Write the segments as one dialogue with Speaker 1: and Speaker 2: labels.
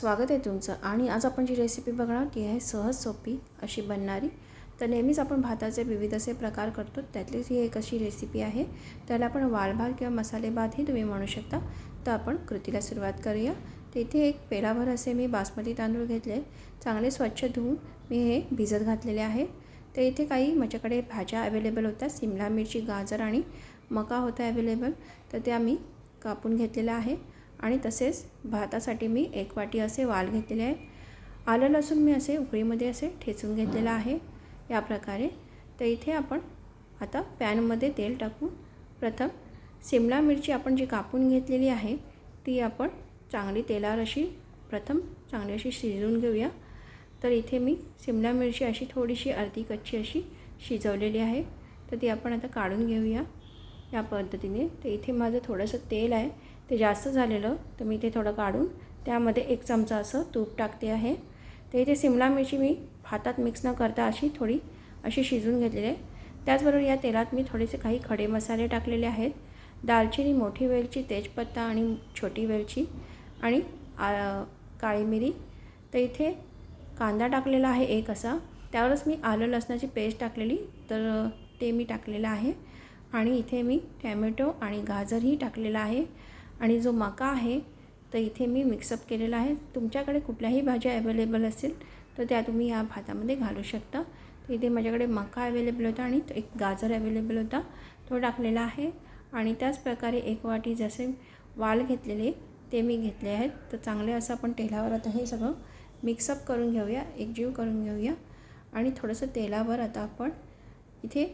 Speaker 1: स्वागत आहे तुमचं. आणि आज आपण जी रेसिपी बघणार ती आहे सहज सोपी अशी बनणारी. तर नेहमीच आपण भाताचे विविध असे प्रकार करतो त्यातलीच ही एक अशी रेसिपी आहे. त्याला आपण वाळभात किंवा मसाले भातही तुम्ही म्हणू शकता. तर आपण कृतीला सुरुवात करूया. तिथे एक पेलाभर असे मी बासमती तांदूळ घेतले. चांगले स्वच्छ धुवून मी हे भिजत घातलेले आहे. तर इथे काही माझ्याकडे भाज्या अवेलेबल होत्या. सिमला मिरची गाजर आणि मका होता अवेलेबल तर त्या मी कापून घेतलेल्या आहे. आणि तसेच भातासाठी मी एक वाटी असे वाल घेतलेले आहे. आलं लसूण मी असे उकळीमध्ये असे ठेचून घेतलेलं आहे. या प्रकारे तर इथे आपण आता पॅनमध्ये तेल टाकून प्रथम सिमला मिरची आपण जी कापून घेतलेली आहे ती आपण चांगली तेलावर अशी प्रथम चांगली अशी शिजवून घेऊया. तर इथे मी सिमला मिरची अशी थोडीशी अर्धी कच्ची अशी शिजवलेली आहे. तर ती आपण आता काढून घेऊया या पद्धतीने. तर इथे माझं थोडंसं तेल आहे. ते जास्त झालेलं तर मी ते थोडं काढून त्यामध्ये एक चमचा असं तूप टाकते आहे. तर इथे सिमला मिरची मी भातात मिक्स न करता अशी थोडी अशी शिजून घेतलेली आहे. त्याचबरोबर या तेलात मी थोडेसे काही खडे मसाले टाकलेले आहेत. दालचिनी मोठी वेलची तेजपत्ता आणि छोटी वेलची आणि काळी मिरी. तर इथे कांदा टाकलेला आहे एक असा. त्यावरच मी आलं लसणाची पेस्ट टाकलेली तर ते मी टाकलेलं आहे. आणि इथे मी टॅमॅटो आणि गाजरही टाकलेला आहे. आणि जो मका आहे तर इथे मी मिक्सअप केलेला आहे. तुमच्याकडे कुठल्याही भाज्या अवेलेबल असेल तर त्या तुम्ही या भातामध्ये घालू शकता. तर इथे माझ्याकडे मका अवेलेबल होता आणि एक गाजर अवेलेबल होता. तो टाकलेला आहे. आणि त्याच प्रकारे एक वाटी जसे वाल घेतलेले ते मी घेतले आहेत. तर चांगले असं आपण तेलावर आता हे सगळं. मिक्सअप करून घेऊया. एकजीव करून घेऊया. आणि थोडंसं तेलावर आता आपण इथे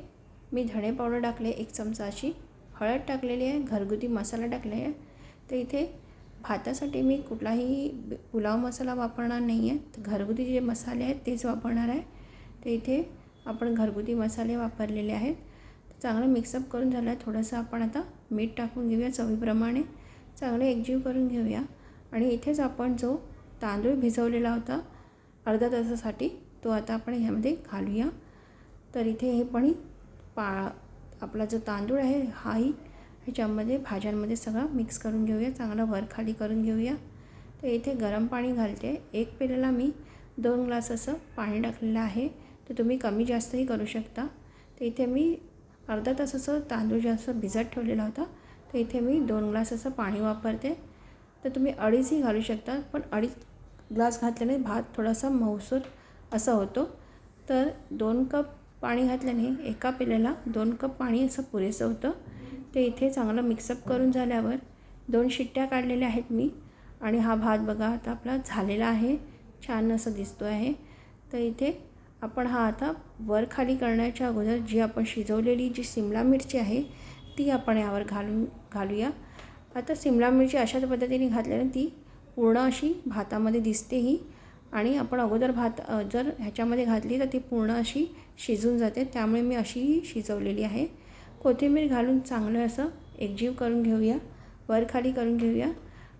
Speaker 1: मी धणे पावडर टाकले एक चमचाची. हळद टाकलेली आहे. घरगुती मसाला टाकले आहे. तर इथे भातासाठी मी कुठलाही पुलाव मसाला वापरणार नाही आहे तर घरगुती जे मसाले आहेत तेच वापरणार आहे. तर इथे आपण घरगुती मसाले वापरलेले आहेत. तर चांगलं मिक्सअप करून झालं आहे. थोडंसं आपण आता मीठ टाकून घेऊया चवीप्रमाणे. चांगलं एकजीव करून घेऊया. आणि इथेच आपण जो तांदूळ भिजवलेला होता अर्धा तासासाठी तो आता आपण ह्यामध्ये घालूया. तर इथे हे पण पा आपला जो तांदूळ आहे हाही ह्याच्यामध्ये भाज्यांमध्ये सगळं मिक्स करून घेऊया. चांगलं वर खाली करून घेऊया. तर इथे गरम पाणी घालते. एक पेल्याला मी दोन ग्लास असं पाणी टाकलेलं आहे. तर तुम्ही कमी जास्तही करू शकता. तर इथे मी अर्धा तासाचं तांदूळ जास्त भिजत ठेवलेला होता तर इथे मी दोन ग्लास असं पाणी वापरते. तर तुम्ही अडीचही घालू शकता पण अडीच ग्लास घातल्याने भात थोडासा मऊसूर असा होतो. तर दोन कप पाणी घातल्याने एका पेल्याला दोन कप पाणी असं पुरेसं होतं. ते इथे चांगलं मिक्सअप करून झाल्यावर दोन शिट्ट्या काढलेल्या आहेत मी. आणि हा भात बघा आता आपला झालेला आहे. छान असं दिसतो आहे. तर इथे आपण हा आता वर खाली करण्याच्या अगोदर जी आपण शिजवलेली जी सिमला मिरची आहे ती आपण यावर घालून घालूया. आता सिमला मिरची अशाच पद्धतीने घातल्याने ती पूर्ण अशी भातामध्ये दिसतेही आणि आपण अगोदर भात जर ह्याच्यामध्ये घातली तर ती पूर्ण अशी शिजून जाते. त्यामुळे मी अशीही शिजवलेली आहे. कोथिंबीर घालून चांगलं असं एकजीव करून घेऊया. वरखाली करून घेऊया.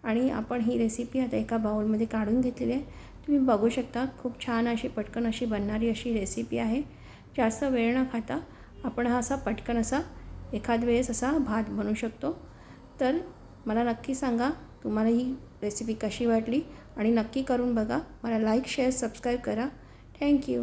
Speaker 1: आणि आपण ही रेसिपी आता एका बाउलमध्ये काढून घेतलेली आहे. तुम्ही बघू शकता खूप छान अशी पटकन अशी बनणारी अशी रेसिपी आहे. जास्त वेळ न खाता आपण हा असा पटकन असा एखाद वेळेस असा भात बनवू शकतो. तर मला नक्की सांगा तुम्हाला ही रेसिपी कशी वाटली? आणि नक्की करून बघा. मला लाईक शेअर सबस्क्राईब करा. Thank you